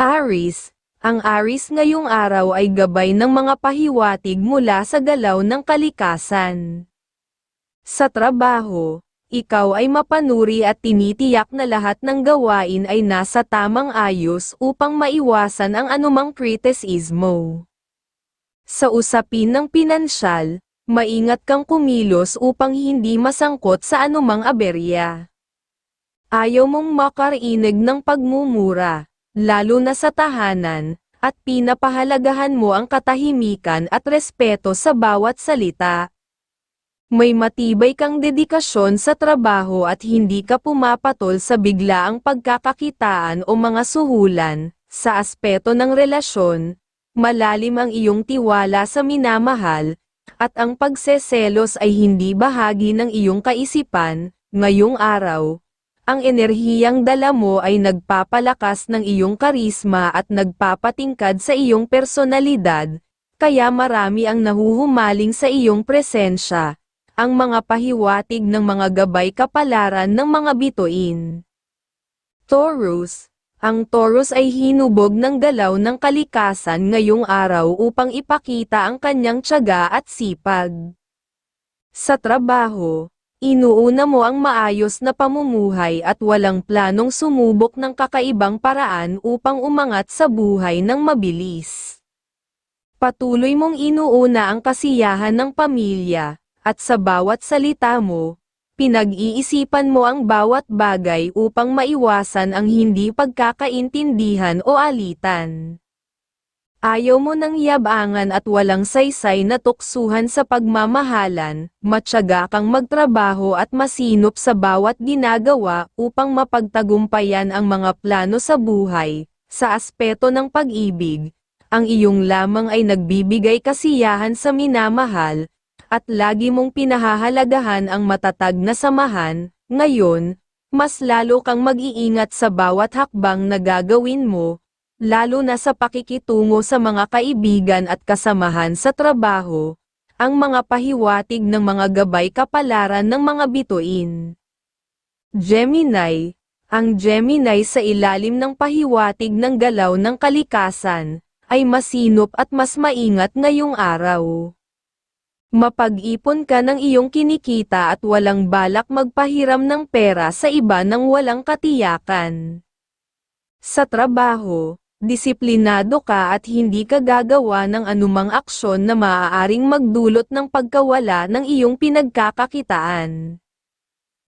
Aris, ang Aris ngayong araw ay gabay ng mga pahiwatig mula sa galaw ng kalikasan. Sa trabaho, ikaw ay mapanuri at tinitiyak na lahat ng gawain ay nasa tamang ayos upang maiwasan ang anumang kritisismo. Sa usapin ng pinansyal, maingat kang kumilos upang hindi masangkot sa anumang aberya. Ayaw mong makarinig ng pagmumura, lalo na sa tahanan, at pinapahalagahan mo ang katahimikan at respeto sa bawat salita. May matibay kang dedikasyon sa trabaho at hindi ka pumapatol sa biglaang pagkakakitaan o mga suhulan, sa aspeto ng relasyon, malalim ang iyong tiwala sa minamahal, at ang pagseselos ay hindi bahagi ng iyong kaisipan, ngayong araw, ang enerhiyang dala mo ay nagpapalakas ng iyong karisma at nagpapatingkad sa iyong personalidad, kaya marami ang nahuhumaling sa iyong presensya, ang mga pahiwatig ng mga gabay kapalaran ng mga bituin. Taurus, ang Taurus ay hinubog ng galaw ng kalikasan ngayong araw upang ipakita ang kanyang tiyaga at sipag. Sa trabaho, Inuuna mo ang maayos na pamumuhay at walang planong sumubok ng kakaibang paraan upang umangat sa buhay ng mabilis. Patuloy mong inuuna ang kasiyahan ng pamilya, at sa bawat salita mo, pinag-iisipan mo ang bawat bagay upang maiwasan ang hindi pagkakaintindihan o alitan. Ayaw mo ng yabangan at walang saysay na tuksuhan sa pagmamahalan, matyaga kang magtrabaho at masinop sa bawat ginagawa upang mapagtagumpayan ang mga plano sa buhay. Sa aspeto ng pag-ibig, ang iyong lamang ay nagbibigay kasiyahan sa minamahal, at lagi mong pinahahalagahan ang matatag na samahan, ngayon, mas lalo kang mag-iingat sa bawat hakbang na gagawin mo, lalo na sa pakikitungo sa mga kaibigan at kasamahan sa trabaho, ang mga pahiwatig ng mga gabay kapalaran ng mga bituin. Gemini, ang Gemini sa ilalim ng pahiwatig ng galaw ng kalikasan, ay masinop at mas maingat ngayong araw. Mapag-ipon ka ng iyong kinikita at walang balak magpahiram ng pera sa iba nang walang katiyakan. Sa trabaho, disiplinado ka at hindi ka gagawa ng anumang aksyon na maaaring magdulot ng pagkawala ng iyong pinagkakakitaan.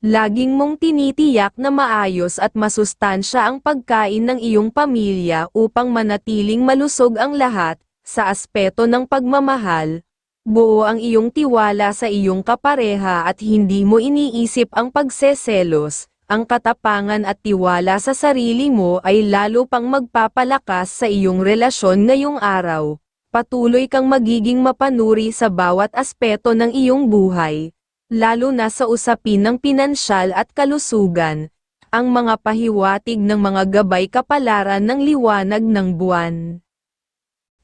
Laging mong tinitiyak na maayos at masustansya ang pagkain ng iyong pamilya upang manatiling malusog ang lahat, sa aspeto ng pagmamahal, buo ang iyong tiwala sa iyong kapareha at hindi mo iniisip ang pagseselos, ang katapangan at tiwala sa sarili mo ay lalo pang magpapalakas sa iyong relasyon ngayong araw. Patuloy kang magiging mapanuri sa bawat aspeto ng iyong buhay, lalo na sa usapin ng pinansyal at kalusugan, ang mga pahiwatig ng mga gabay kapalaran ng liwanag ng buwan.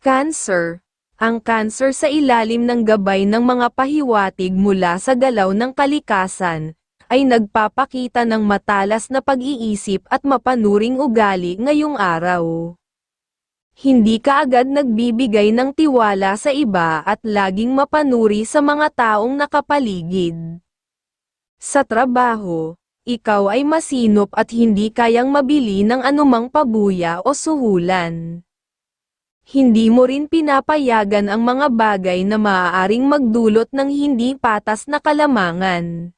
Cancer Ang cancer sa ilalim ng gabay ng mga pahiwatig mula sa galaw ng kalikasan, ay nagpapakita ng matalas na pag-iisip at mapanuring ugali ngayong araw. Hindi ka agad nagbibigay ng tiwala sa iba at laging mapanuri sa mga taong nakapaligid. Sa trabaho, ikaw ay masinop at hindi kayang mabili ng anumang pabuya o suhulan. Hindi mo rin pinapayagan ang mga bagay na maaaring magdulot ng hindi patas na kalamangan.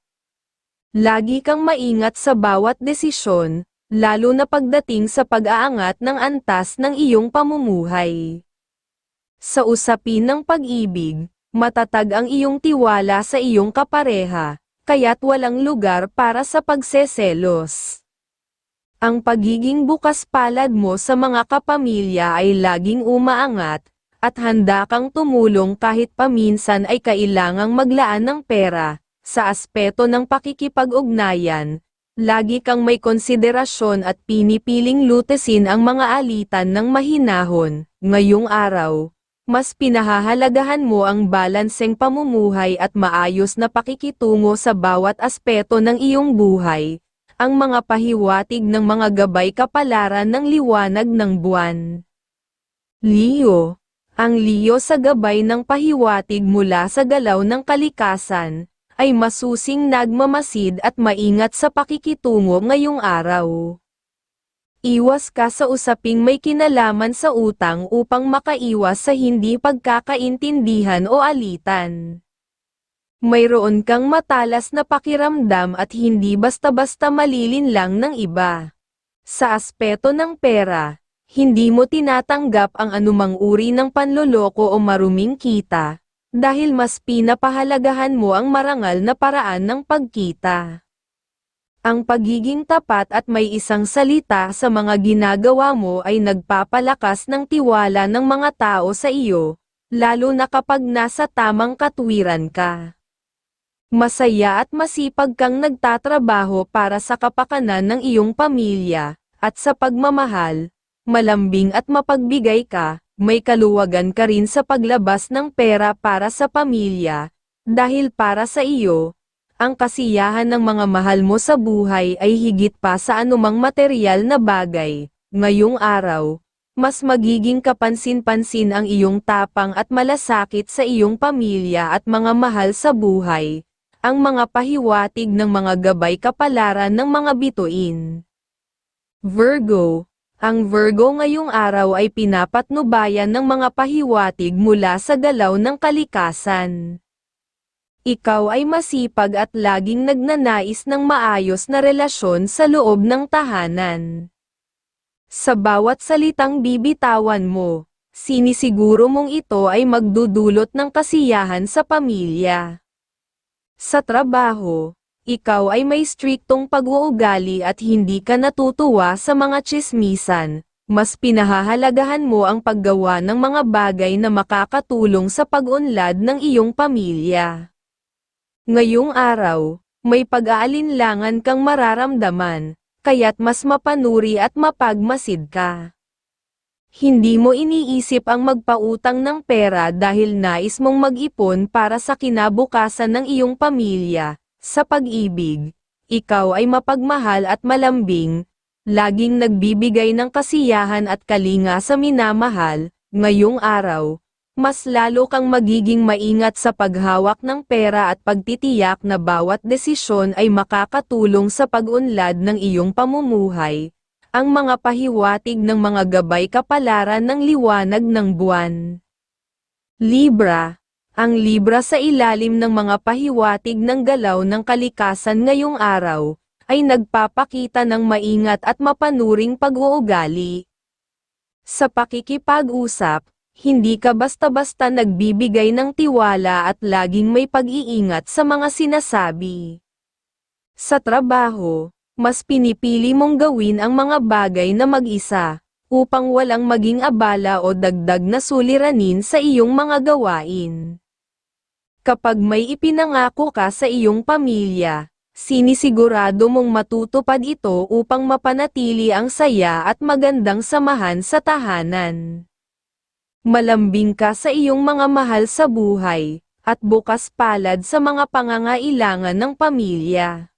Lagi kang maingat sa bawat desisyon, lalo na pagdating sa pag-aangat ng antas ng iyong pamumuhay. Sa usapin ng pag-ibig, matatag ang iyong tiwala sa iyong kapareha, kaya't walang lugar para sa pagseselos. Ang pagiging bukas palad mo sa mga kapamilya ay laging umaangat, at handa kang tumulong kahit paminsan ay kailangang maglaan ng pera, sa aspeto ng pakikipag-ugnayan, lagi kang may konsiderasyon at pinipiling lutesin ang mga alitan ng mahinahon. Ngayong araw, mas pinahahalagahan mo ang balanseng pamumuhay at maayos na pakikitungo sa bawat aspeto ng iyong buhay. ang mga pahiwatig ng mga gabay kapalaran ng liwanag ng buwan. Leo, ang Leo sa gabay ng pahiwatig mula sa galaw ng kalikasan, ay masusing nagmamasid at maingat sa pakikitungo ngayong araw. Iwas ka sa usaping may kinalaman sa utang upang makaiwas sa hindi pagkakaintindihan o alitan. Mayroon kang matalas na pakiramdam at hindi basta-basta malilinlang ng iba. Sa aspeto ng pera, hindi mo tinatanggap ang anumang uri ng panloloko o maruming kita, dahil mas pinapahalagahan mo ang marangal na paraan ng pagkita. Ang pagiging tapat at may isang salita sa mga ginagawa mo ay nagpapalakas ng tiwala ng mga tao sa iyo, lalo na kapag nasa tamang katwiran ka. Masaya at masipag kang nagtatrabaho para sa kapakanan ng iyong pamilya, at sa pagmamahal, malambing at mapagbigay ka, may kaluwagan ka rin sa paglabas ng pera para sa pamilya, dahil para sa iyo, ang kasiyahan ng mga mahal mo sa buhay ay higit pa sa anumang material na bagay. Ngayong araw, mas magiging kapansin-pansin ang iyong tapang at malasakit sa iyong pamilya at mga mahal sa buhay. Ang mga pahiwatig ng mga gabay kapalaran ng mga bituin. Virgo, ang Virgo ngayong araw ay pinapatnubayan ng mga pahiwatig mula sa galaw ng kalikasan. Ikaw ay masipag at laging nagnanais ng maayos na relasyon sa loob ng tahanan. Sa bawat salitang bibitawan mo, sinisiguro mong ito ay magdudulot ng kasiyahan sa pamilya. Sa trabaho, ikaw ay may striktong pag-uugali at hindi ka natutuwa sa mga chismisan, mas pinahahalagahan mo ang paggawa ng mga bagay na makakatulong sa pag-unlad ng iyong pamilya. Ngayong araw, may pag-aalinlangan kang mararamdaman, kaya't mas mapanuri at mapagmasid ka. Hindi mo iniisip ang magpautang ng pera dahil nais mong mag-ipon para sa kinabukasan ng iyong pamilya. Sa pag-ibig, ikaw ay mapagmahal at malambing, laging nagbibigay ng kasiyahan at kalinga sa minamahal, ngayong araw, mas lalo kang magiging maingat sa paghawak ng pera at pagtitiyak na bawat desisyon ay makakatulong sa pag-unlad ng iyong pamumuhay. Ang mga pahiwatig ng mga gabay kapalaran ng liwanag ng buwan. Libra, ang Libra sa ilalim ng mga pahiwatig ng galaw ng kalikasan ngayong araw, ay nagpapakita ng maingat at mapanuring pag-uugali. Sa pakikipag-usap, hindi ka basta-basta nagbibigay ng tiwala at laging may pag-iingat sa mga sinasabi. Sa trabaho, mas pinipili mong gawin ang mga bagay na mag-isa, upang walang maging abala o dagdag na suliranin sa iyong mga gawain. Kapag may ipinangako ka sa iyong pamilya, sinisigurado mong matutupad ito upang mapanatili ang saya at magandang samahan sa tahanan. Malambing ka sa iyong mga mahal sa buhay, at bukas palad sa mga pangangailangan ng pamilya.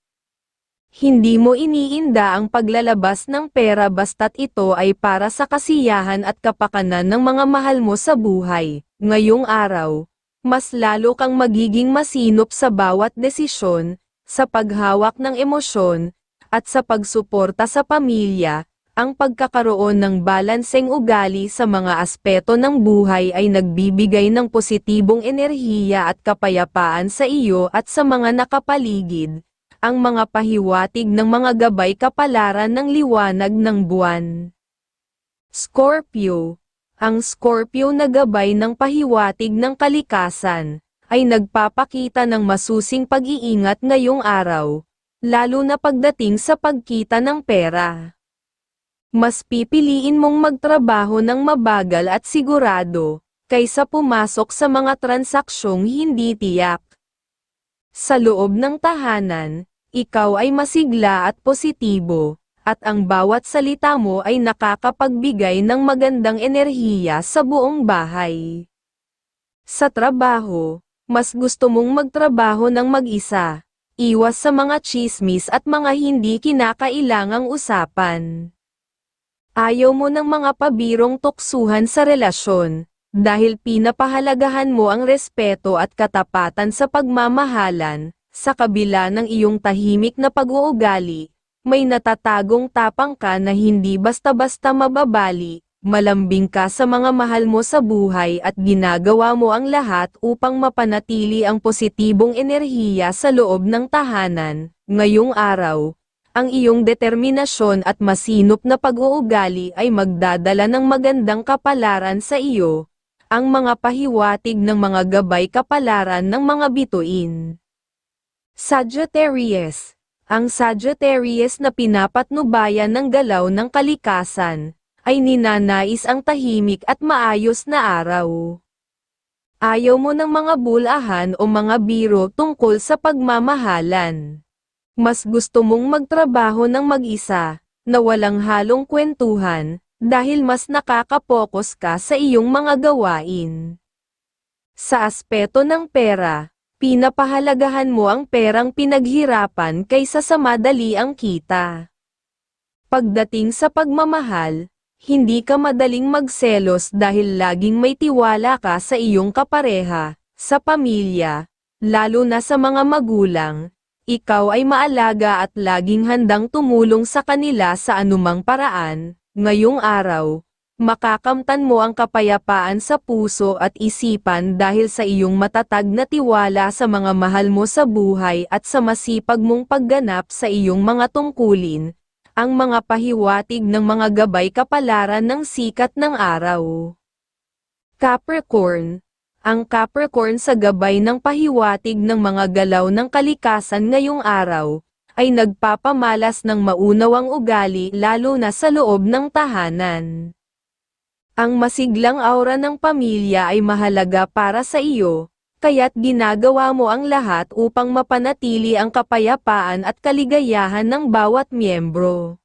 Hindi mo iniinda ang paglalabas ng pera basta't ito ay para sa kasiyahan at kapakanan ng mga mahal mo sa buhay. Ngayong araw, mas lalo kang magiging masinop sa bawat desisyon, sa paghawak ng emosyon, at sa pagsuporta sa pamilya, ang pagkakaroon ng balanseng ugali sa mga aspeto ng buhay ay nagbibigay ng positibong enerhiya at kapayapaan sa iyo at sa mga nakapaligid, ang mga pahiwatig ng mga gabay kapalaran ng liwanag ng buwan. Scorpio Ang Scorpio na gabay ng pahiwatig ng kalikasan, ay nagpapakita ng masusing pag-iingat ngayong araw, lalo na pagdating sa pagkita ng pera mas pipiliin mong magtrabaho ng mabagal at sigurado, kaysa pumasok sa mga transaksyong hindi tiyak. Sa loob ng tahanan, ikaw ay masigla at positibo, at ang bawat salita mo ay nakakapagbigay ng magandang enerhiya sa buong bahay. Sa trabaho, mas gusto mong magtrabaho ng mag-isa, Iwas sa mga chismis at mga hindi kinakailangang usapan. Ayaw mo ng mga pabirong tuksuhan sa relasyon, dahil pinapahalagahan mo ang respeto at katapatan sa pagmamahalan, sa kabila ng iyong tahimik na pag-uugali, may natatagong tapang ka na hindi basta-basta mababali, malambing ka sa mga mahal mo sa buhay at ginagawa mo ang lahat upang mapanatili ang positibong enerhiya sa loob ng tahanan. Ngayong araw, ang iyong determinasyon at masinop na pag-uugali ay magdadala ng magandang kapalaran sa iyo, ang mga pahiwatig ng mga gabay kapalaran ng mga bituin. Sagittarius Ang Sagittarius na pinapatnubayan ng galaw ng kalikasan, ay ninanais ang tahimik at maayos na araw. Ayaw mo ng mga bulahan o mga biro tungkol sa pagmamahalan. Mas gusto mong magtrabaho ng mag-isa, na walang halong kwentuhan, dahil mas nakakapokus ka sa iyong mga gawain. Sa aspeto ng pera, pinapahalagahan mo ang perang pinaghirapan kaysa sa madali ang kita. Pagdating sa pagmamahal, hindi ka madaling magselos dahil laging may tiwala ka sa iyong kapareha, sa pamilya, lalo na sa mga magulang, ikaw ay maalaga at laging handang tumulong sa kanila sa anumang paraan, ngayong araw, makakamtan mo ang kapayapaan sa puso at isipan dahil sa iyong matatag na tiwala sa mga mahal mo sa buhay at sa masipag mong pagganap sa iyong mga tungkulin, ang mga pahiwatig ng mga gabay kapalaran ng sikat ng araw. Capricorn ang Capricorn sa gabay ng pahiwatig ng mga galaw ng kalikasan ngayong araw, ay nagpapamalas ng maunawang ugali lalo na sa loob ng tahanan. Ang masiglang aura ng pamilya ay mahalaga para sa iyo, kaya't ginagawa mo ang lahat upang mapanatili ang kapayapaan at kaligayahan ng bawat miyembro.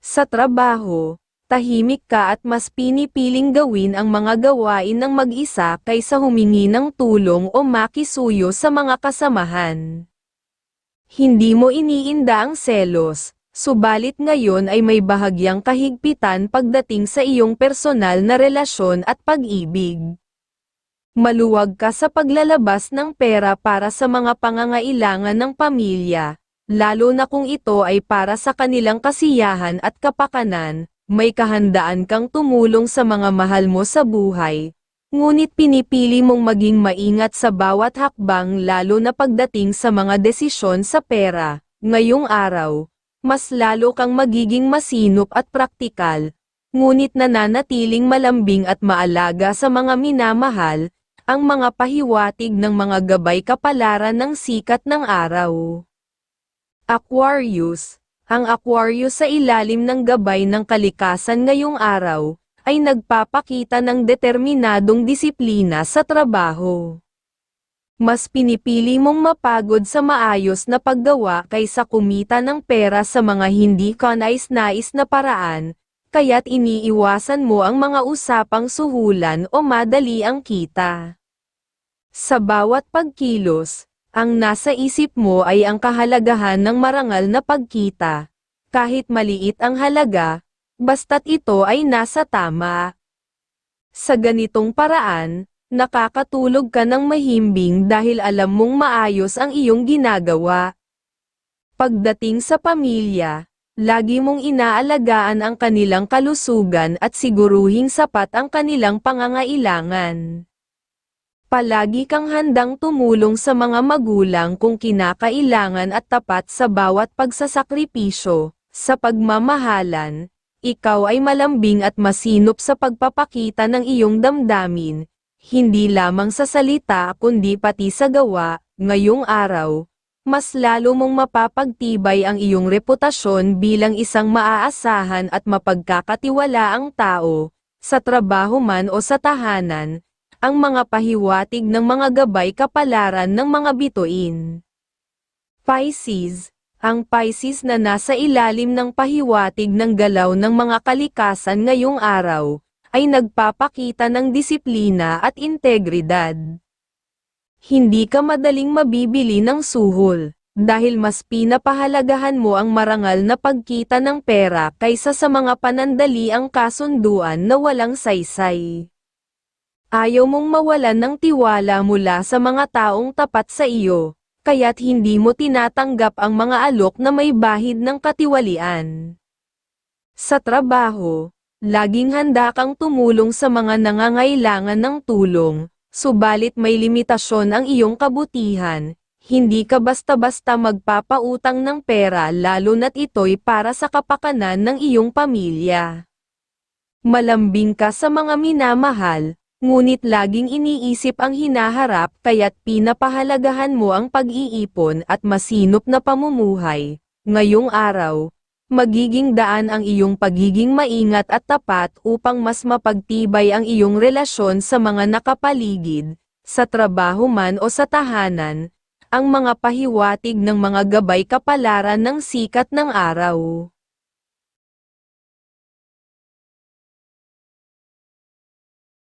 Sa trabaho, tahimik ka at mas pinipiling gawin ang mga gawain ng mag-isa kaysa humingi ng tulong o makisuyo sa mga kasamahan. Hindi mo iniinda ang selos, subalit ngayon ay may bahagyang kahigpitan pagdating sa iyong personal na relasyon at pag-ibig. Maluwag ka sa paglalabas ng pera para sa mga pangangailangan ng pamilya, lalo na kung ito ay para sa kanilang kasiyahan at kapakanan, may kahandaan kang tumulong sa mga mahal mo sa buhay. Ngunit pinipili mong maging maingat sa bawat hakbang lalo na pagdating sa mga desisyon sa pera. Ngayong araw, mas lalo kang magiging masinop at praktikal, ngunit nananatiling malambing at maalaga sa mga minamahal, ang mga pahiwatig ng mga gabay kapalaran ng sikat ng araw. Aquarius ang Aquarius sa ilalim ng gabay ng kalikasan ngayong araw, ay nagpapakita ng determinadong disiplina sa trabaho. Mas pinipili mong mapagod sa maayos na paggawa kaysa kumita ng pera sa mga hindi kanais-nais na paraan, kaya't iniiwasan mo ang mga usapang suhulan o madali ang kita. Sa bawat pagkilos, ang nasa isip mo ay ang kahalagahan ng marangal na pagkita. Kahit maliit ang halaga, basta't ito ay nasa tama. Sa ganitong paraan, nakakatulog ka ng mahimbing dahil alam mong maayos ang iyong ginagawa. Pagdating sa pamilya, lagi mong inaalagaan ang kanilang kalusugan at siguruhing sapat ang kanilang pangangailangan. Palagi kang handang tumulong sa mga magulang kung kinakailangan at tapat sa bawat pagsasakripisyo. Sa pagmamahalan, ikaw ay malambing at masinop sa pagpapakita ng iyong damdamin, hindi lamang sa salita kundi pati sa gawa, ngayong araw. Mas lalo mong mapapagtibay ang iyong reputasyon bilang isang maaasahan at mapagkakatiwalaang tao, sa trabaho man o sa tahanan, ang mga pahiwatig ng mga gabay kapalaran ng mga bituin. Pisces, ang Pisces na nasa ilalim ng pahiwatig ng galaw ng mga kalikasan ngayong araw, ay nagpapakita ng disiplina at integridad. Hindi ka madaling mabibili ng suhol, Dahil mas pinapahalagahan mo ang marangal na pagkita ng pera kaysa sa mga panandaliang kasunduan na walang saysay. Ayaw mong mawalan ng tiwala mula sa mga taong tapat sa iyo, kaya't hindi mo tinatanggap ang mga alok na may bahid ng katiwalian. Sa trabaho, laging handa kang tumulong sa mga nangangailangan ng tulong, subalit may limitasyon ang iyong kabutihan, hindi ka basta-basta magpapautang ng pera lalo na't ito'y para sa kapakanan ng iyong pamilya. Malambing ka sa mga minamahal, ngunit laging iniisip ang hinaharap kaya't pinapahalagahan mo ang pag-iipon at masinop na pamumuhay. Ngayong araw, magiging daan ang iyong pagiging maingat at tapat upang mas mapagtibay ang iyong relasyon sa mga nakapaligid, sa trabaho man o sa tahanan, ang mga pahiwatig ng mga gabay kapalaran ng sikat ng araw.